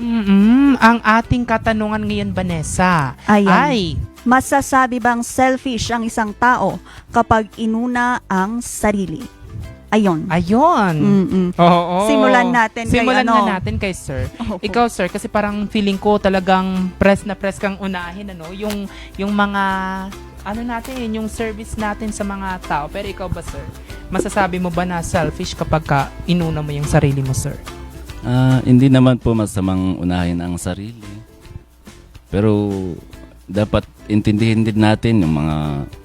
Mm, ang ating katanungan ngayon, Vanessa, Ayan. ay Masasabi bang selfish ang isang tao kapag inuna ang sarili? Ayon. ayon. Mm-mm. Oo. Simulan natin kay Simulan ano. na natin kay sir. Opo. Ikaw sir, kasi parang feeling ko talagang press na press kang unahin ano, yung yung mga ano natin, yung service natin sa mga tao. Pero ikaw ba sir, masasabi mo ba na selfish kapag ka inuna mo yung sarili mo sir? Ah, hindi naman po masamang unahin ang sarili. Pero dapat intindihin din natin yung mga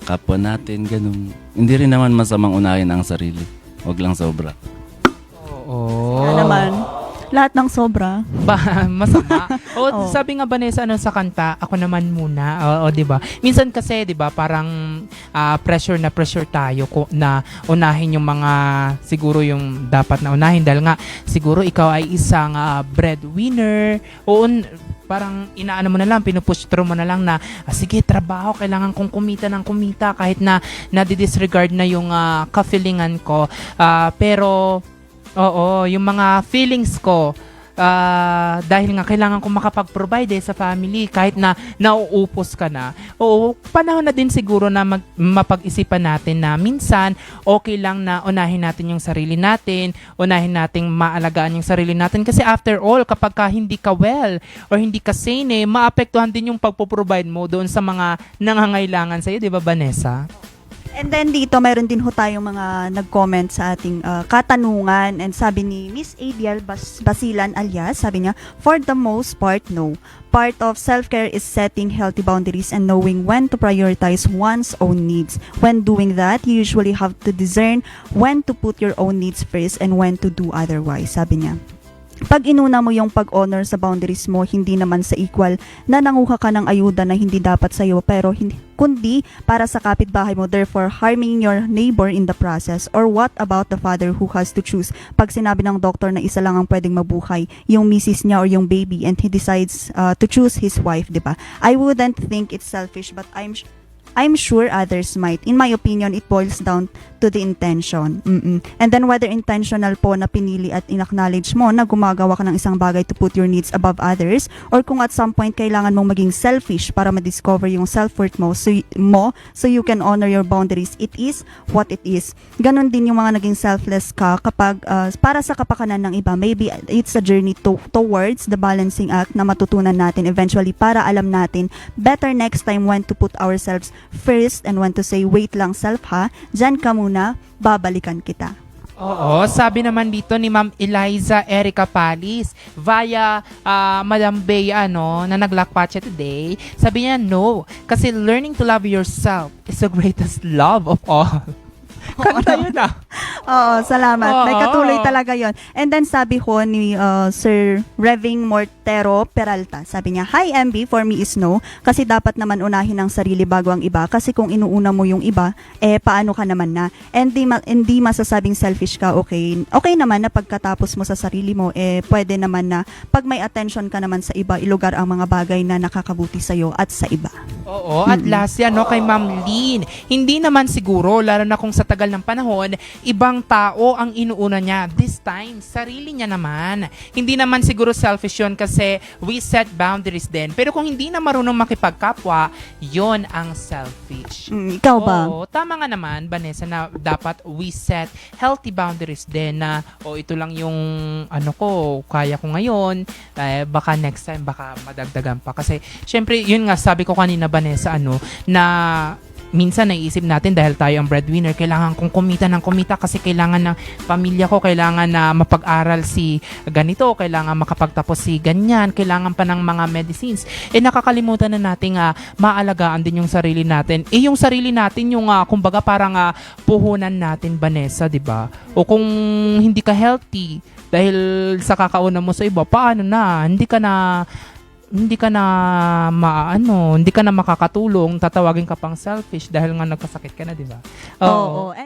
kapwa natin, ganun. Hindi rin naman masamang unahin ang sarili. Huwag lang sobra. Oo. Ano naman? Lahat ng sobra. ba masama. o Oo. sabi nga Vanessa ano sa kanta, ako naman muna. O, o 'di ba? Minsan kasi 'di ba parang ah, pressure na pressure tayo ko na unahin yung mga siguro yung dapat na unahin dahil nga siguro ikaw ay isang ah, breadwinner. O un- parang inaano mo na lang, pinupush through mo na lang na ah, sige, trabaho, kailangan kong kumita ng kumita kahit na nadi-disregard na yung uh, kafilingan ko. Ah, pero Oo, yung mga feelings ko ah, dahil nga kailangan ko makapag-provide eh, sa family kahit na nauupos ka na. Oo, panahon na din siguro na mag, mapag-isipan natin na minsan okay lang na unahin natin yung sarili natin, unahin nating maalagaan yung sarili natin kasi after all, kapag ka hindi ka well or hindi ka sane, eh, maapektuhan din yung pagpo-provide mo doon sa mga nangangailangan sa'yo, di ba Vanessa? And then dito, meron din ho tayong mga nag-comment sa ating uh, katanungan. And sabi ni Miss Adiel Bas- Basilan alias, sabi niya, for the most part, no. Part of self-care is setting healthy boundaries and knowing when to prioritize one's own needs. When doing that, you usually have to discern when to put your own needs first and when to do otherwise, sabi niya. Pag inuna mo yung pag-honor sa boundaries mo, hindi naman sa equal na nanguha ka ng ayuda na hindi dapat sa'yo pero hindi, kundi para sa kapitbahay mo, therefore harming your neighbor in the process? Or what about the father who has to choose? Pag sinabi ng doktor na isa lang ang pwedeng mabuhay, yung misis niya or yung baby, and he decides uh, to choose his wife, di ba? I wouldn't think it's selfish, but I'm I'm sure others might. In my opinion, it boils down to the intention. Mm-mm. And then whether intentional po na pinili at inacknowledge mo na gumagawa ka ng isang bagay to put your needs above others or kung at some point kailangan mong maging selfish para ma-discover yung self-worth mo so, mo so you can honor your boundaries. It is what it is. Ganon din yung mga naging selfless ka kapag uh, para sa kapakanan ng iba. Maybe it's a journey to, towards the balancing act na matutunan natin eventually para alam natin better next time when to put ourselves first and when to say wait lang self ha, dyan ka muna, babalikan kita. Oo, sabi naman dito ni Ma'am Eliza Erica Palis via ah, Madam Bea no, na naglakpatcha today. Sabi niya, no, kasi learning to love yourself is the greatest love of all. Kanta yun ah. Oo, salamat. May Oo. katuloy talaga yon. And then sabi ko ni uh, Sir Reving Mortero Peralta, sabi niya, Hi MB, for me is no, kasi dapat naman unahin ang sarili bago ang iba, kasi kung inuuna mo yung iba, eh paano ka naman na? And di, ma- hindi masasabing selfish ka, okay? Okay naman na pagkatapos mo sa sarili mo, eh pwede naman na pag may attention ka naman sa iba, ilugar ang mga bagay na nakakabuti sa'yo at sa iba. Oo, at last yan, no, kay Ma'am Lynn. Hindi naman siguro, lalo na kung sa tagal ng panahon, ibang tao ang inuuna niya. This time, sarili niya naman. Hindi naman siguro selfish yun kasi we set boundaries din. Pero kung hindi na marunong makipagkapwa, yon ang selfish. Mm, ikaw ba? Oo, tama nga naman, Vanessa, na dapat we set healthy boundaries din na, o ito lang yung, ano ko, kaya ko ngayon, eh, baka next time, baka madagdagan pa. Kasi, syempre, yun nga, sabi ko kanina, Vanessa, ano, na minsan naiisip natin dahil tayo ang breadwinner, kailangan kong kumita ng kumita kasi kailangan ng pamilya ko, kailangan na mapag-aral si ganito, kailangan makapagtapos si ganyan, kailangan pa ng mga medicines. Eh nakakalimutan na nating ah, maalagaan din yung sarili natin. Eh yung sarili natin yung ah, kumbaga parang ah, puhunan natin Vanessa, 'di ba? O kung hindi ka healthy dahil sa kakauna mo sa iba, paano na? Hindi ka na hindi ka na maano, hindi ka na makakatulong, tatawagin ka pang selfish dahil nga nagkasakit ka na, 'di ba? Oo.